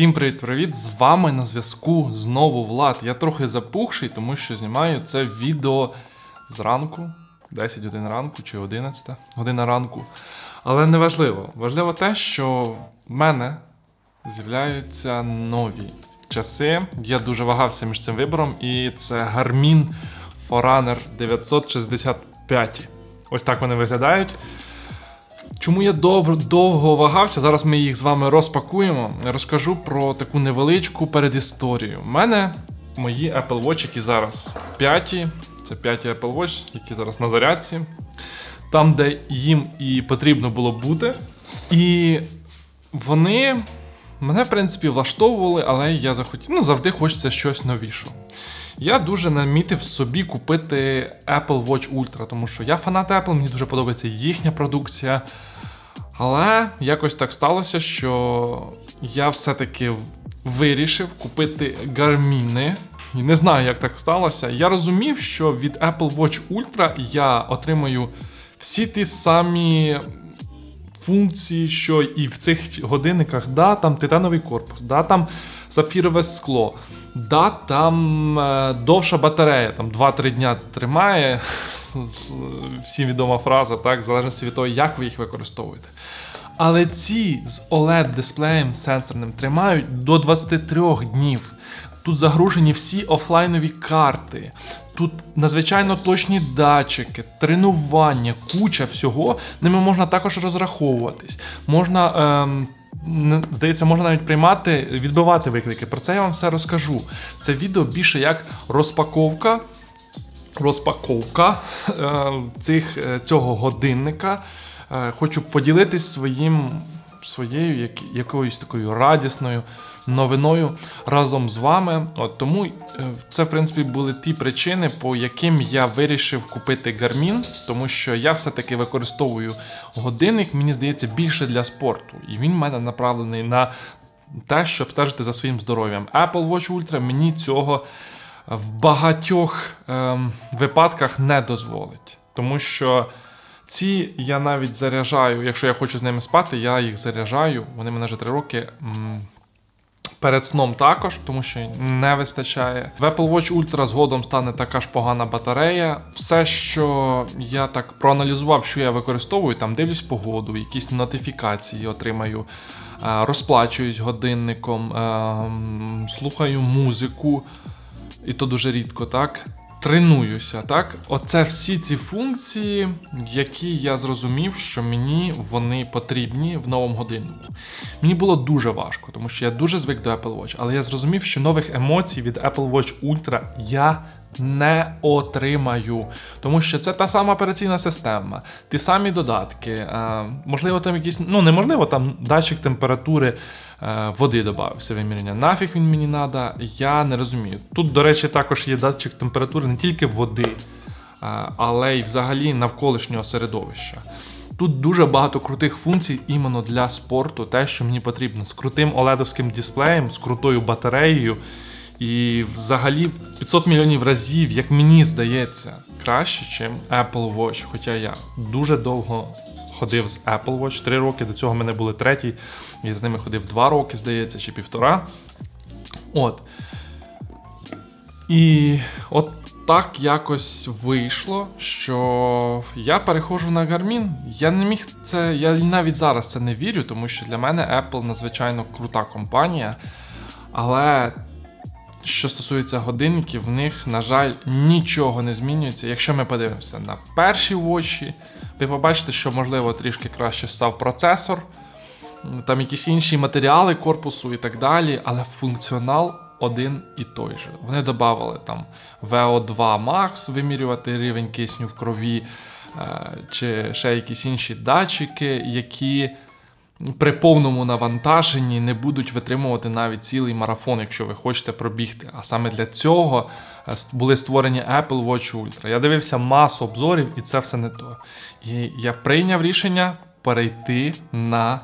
Всім привіт-привіт! З вами на зв'язку знову Влад. Я трохи запухший, тому що знімаю це відео зранку, 10 годин ранку чи 11 година ранку. Але не важливо. Важливо те, що в мене з'являються нові часи. Я дуже вагався між цим вибором, і це Garmin Forerunner 965. Ось так вони виглядають. Чому я добр, довго вагався? Зараз ми їх з вами розпакуємо. Розкажу про таку невеличку передісторію. У мене мої Apple Watch, які зараз п'яті, це п'яті Apple Watch, які зараз на зарядці, там, де їм і потрібно було бути. І вони мене, в принципі, влаштовували, але я захотів, ну, завжди хочеться щось новішого. Я дуже намітив собі купити Apple Watch Ultra, тому що я фанат Apple, мені дуже подобається їхня продукція. Але якось так сталося, що я все-таки вирішив купити гарміни. І не знаю, як так сталося. Я розумів, що від Apple Watch Ultra я отримаю всі ті самі функції, що і в цих годинниках. Да, там титановий корпус, да, там сапфірове скло, да, там е, довша батарея, там 2-3 дня тримає. Всім відома фраза, так, в залежності від того, як ви їх використовуєте. Але ці з OLED-дисплеєм сенсорним тримають до 23 днів. Тут загружені всі офлайнові карти, тут надзвичайно точні датчики, тренування, куча всього. Ними можна також розраховуватись. Можна. Ем, Здається, можна навіть приймати, відбивати виклики. Про це я вам все розкажу. Це відео більше як розпаковка розпаковка е, цих, е, цього годинника. Е, хочу поділитись своїм, своєю як, якоюсь такою радісною новиною разом з вами. От тому е, це, в принципі, були ті причини, по яким я вирішив купити Garmin, тому що я все-таки використовую годинник, мені здається, більше для спорту. І він в мене направлений на те, щоб стежити за своїм здоров'ям. Apple Watch Ultra мені цього в багатьох ем, випадках не дозволить. Тому що ці я навіть заряджаю, якщо я хочу з ними спати, я їх заряджаю. Вони мене вже три роки. Перед сном також, тому що не вистачає. В Apple Watch Ultra згодом стане така ж погана батарея. Все, що я так проаналізував, що я використовую, там дивлюсь погоду, якісь нотифікації отримаю, е, розплачуюсь годинником, е, слухаю музику, і то дуже рідко, так. Тренуюся, так? Оце всі ці функції, які я зрозумів, що мені вони потрібні в новому годиннику. Мені було дуже важко, тому що я дуже звик до Apple Watch, але я зрозумів, що нових емоцій від Apple Watch Ultra я не отримаю, тому що це та сама операційна система, ті самі додатки, е, можливо, там якісь, ну неможливо, там датчик температури е, води додався виміряння. Нафіг він мені треба, я не розумію. Тут, до речі, також є датчик температури не тільки води, е, але й взагалі навколишнього середовища. Тут дуже багато крутих функцій іменно для спорту, те, що мені потрібно, з крутим OLED-овським дисплеєм, з крутою батареєю. І взагалі 500 мільйонів разів, як мені здається, краще, ніж Apple Watch. Хоча я дуже довго ходив з Apple Watch, 3 роки, до цього в мене були третій. Я з ними ходив 2 роки, здається, чи півтора. От. І от так якось вийшло, що я переходжу на Garmin. Я не міг це, я навіть зараз це не вірю, тому що для мене Apple надзвичайно крута компанія. Але що стосується годинників, в них, на жаль, нічого не змінюється. Якщо ми подивимося на перші вочі, ви побачите, що можливо трішки краще став процесор, там якісь інші матеріали корпусу і так далі, але функціонал один і той же. Вони додали там VO2 Max, вимірювати рівень кисню в крові, е, чи ще якісь інші датчики, які при повному навантаженні не будуть витримувати навіть цілий марафон, якщо ви хочете пробігти. А саме для цього е, були створені Apple Watch Ultra. Я дивився масу обзорів, і це все не то. І я прийняв рішення перейти на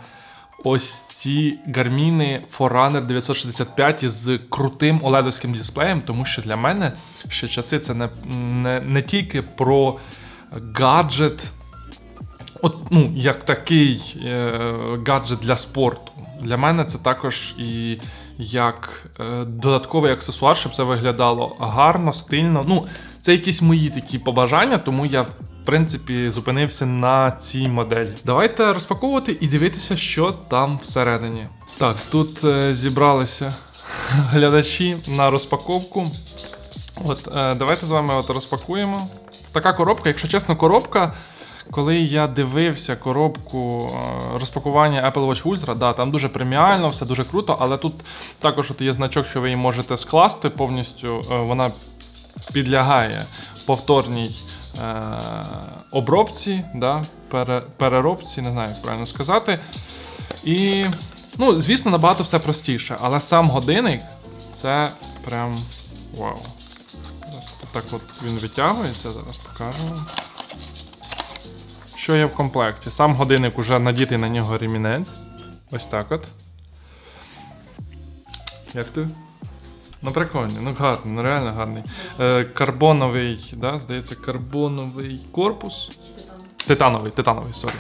ось ці гарміни Forerunner 965 з крутим OLED-овським дисплеєм, тому що для мене ще часи це не, не, не тільки про гаджет от, ну, як такий е, гаджет для спорту. Для мене це також і як е, додатковий аксесуар, щоб це виглядало гарно, стильно. Ну, це якісь мої такі побажання, тому я. В принципі, зупинився на цій моделі. Давайте розпаковувати і дивитися, що там всередині. Так, тут е, зібралися глядачі на розпаковку. От, е, давайте з вами от розпакуємо. Така коробка, якщо чесно, коробка. Коли я дивився коробку е, розпакування Apple Watch Ultra, да, там дуже преміально, все дуже круто, але тут також от є значок, що ви її можете скласти повністю. е, Вона підлягає повторній е, обробці, да, переробці, не знаю, як правильно сказати. І, ну, звісно, набагато все простіше, але сам годинник це прям вау. Зараз так от він витягується, зараз покажу. Що є в комплекті? Сам годинник уже надітий на нього ремінець. Ось так от. Як ти? Ну, прикольний, ну гарний, ну реально гарний. Е, карбоновий, да, здається, карбоновий корпус. Титановий, титановий, сорі.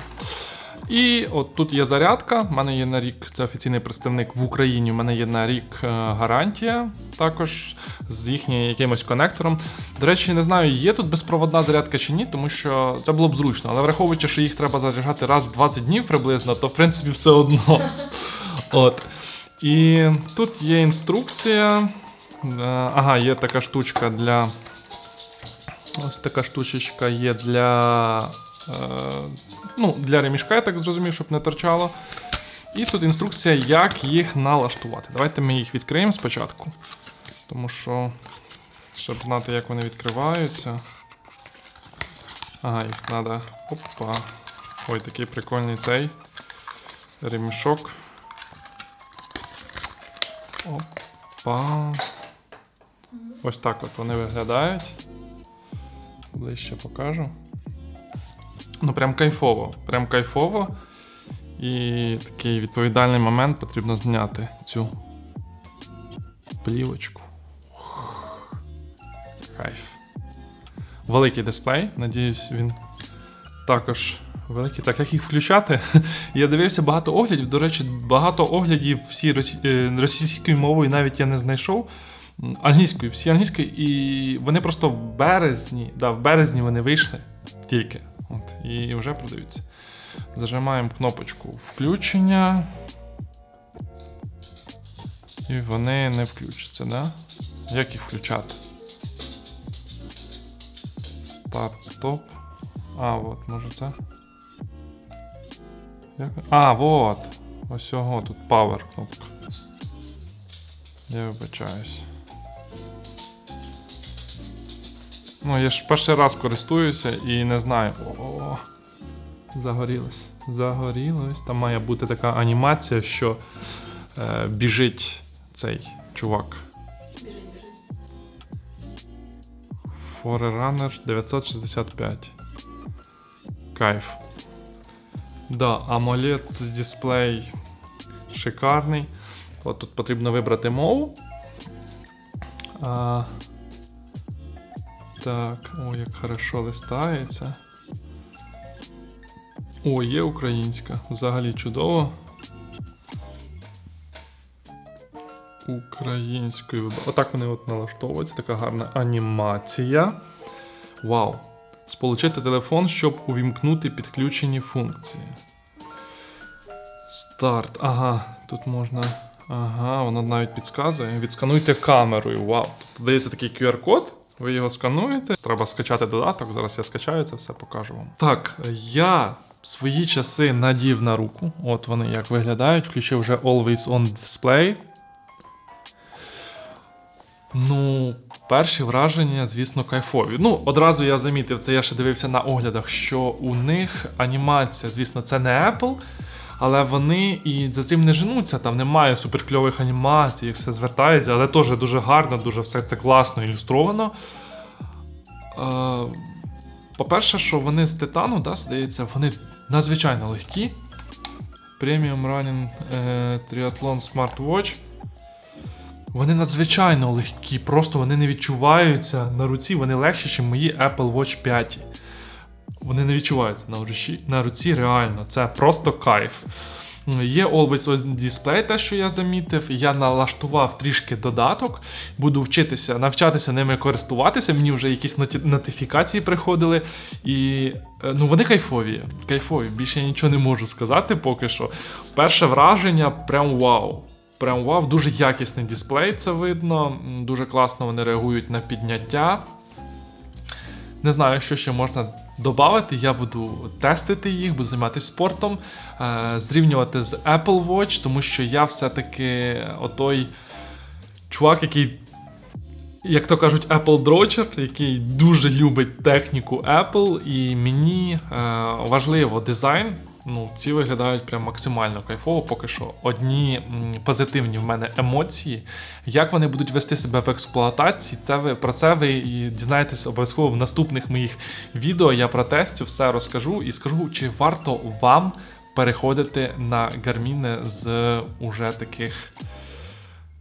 І от тут є зарядка. У мене є на рік, це офіційний представник в Україні. У мене є на рік е, гарантія, також з їхнім якимось конектором. До речі, не знаю, є тут безпроводна зарядка чи ні, тому що це було б зручно. Але враховуючи, що їх треба заряджати раз в 20 днів приблизно, то в принципі все одно. От. І тут є інструкція. Е, Ага, є така штучка для. Ось така штучечка є для. Е, ну, для ремішка, я так зрозумів, щоб не торчало. І тут інструкція, як їх налаштувати. Давайте ми їх відкриємо спочатку. Тому що, щоб знати, як вони відкриваються. Ага, їх треба. Опа. Ой, такий прикольний цей ремішок. Опа. Ось так от вони виглядають. Ближче покажу. Ну, прям кайфово. Прям кайфово. І такий відповідальний момент потрібно зняти цю плівочку. Кайф. Великий дисплей. Надіюсь, він також великий. Так, як їх включати? Я дивився багато оглядів. До речі, багато оглядів всі е, російською мовою навіть я не знайшов. Англійською, всі англійською, і вони просто в березні, да, в березні вони вийшли тільки. От, і вже продаються. Зажимаємо кнопочку включення. І вони не включаться, да? Як їх включати? Старт, стоп. А, от, може це. Як? А, вот. Ось цього тут Power кнопка. Я вибачаюсь. Ну, я ж перший раз користуюся і не знаю. О, загорілось. Загорілось. Там має бути така анімація, що е, біжить цей чувак. Forerunner 965. Кайф. Да, AMOLED дисплей шикарний. От тут потрібно вибрати мову. А, так, о, як хорошо листається. О, є українська. Взагалі чудово. Українською. Отак вони от налаштовуються. Така гарна анімація. Вау. Сполучити телефон, щоб увімкнути підключені функції. Старт. Ага, тут можна. Ага, воно навіть підказує. Відскануйте камерою. Вау. Тут дається такий QR-код. Ви його скануєте. Треба скачати додаток. Зараз я скачаю це все, покажу вам. Так, я свої часи надів на руку. От вони як виглядають. Включив вже Always On Display. Ну, перші враження, звісно, кайфові. Ну, одразу я замітив, це я ще дивився на оглядах, що у них анімація, звісно, це не Apple, але вони і за цим не женуться. Там немає суперкльових анімацій, все звертається, але теж дуже гарно, дуже все це класно ілюстровано. Е, По-перше, що вони з титану, да, здається, вони надзвичайно легкі. Premium Running е, Triathlon Smartwatch. Вони надзвичайно легкі, просто вони не відчуваються на руці, вони легші, ніж мої Apple Watch 5. Вони не відчуваються на руці, на руці реально. Це просто кайф. Є Always On Display, те, що я замітив. Я налаштував трішки додаток, буду вчитися, навчатися ними користуватися. Мені вже якісь нотифікації приходили. І е, ну, вони кайфові. Кайфові. Більше я нічого не можу сказати поки що. Перше враження прям вау. Прям вау, дуже якісний дисплей, це видно. Дуже класно вони реагують на підняття. Не знаю, що ще можна додати. Я буду тестити їх, буду займатися спортом, е, зрівнювати з Apple Watch, тому що я все-таки отой чувак, який, як то кажуть, Apple дрочер, який дуже любить техніку Apple, і мені е, важливо дизайн. Ну, ці виглядають прям максимально кайфово. Поки що одні позитивні в мене емоції. Як вони будуть вести себе в експлуатації, це ви про це ви дізнаєтесь обов'язково в наступних моїх відео. Я протестю все розкажу і скажу, чи варто вам переходити на гарміни з уже таких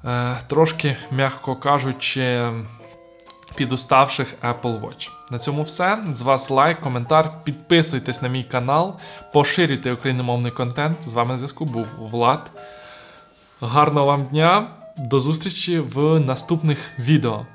е, трошки, м'яко кажучи, підуставших Apple Watch. На цьому все. З вас лайк, коментар, підписуйтесь на мій канал, поширюйте україномовний контент. З вами на зв'язку був Влад. Гарного вам дня! До зустрічі в наступних відео.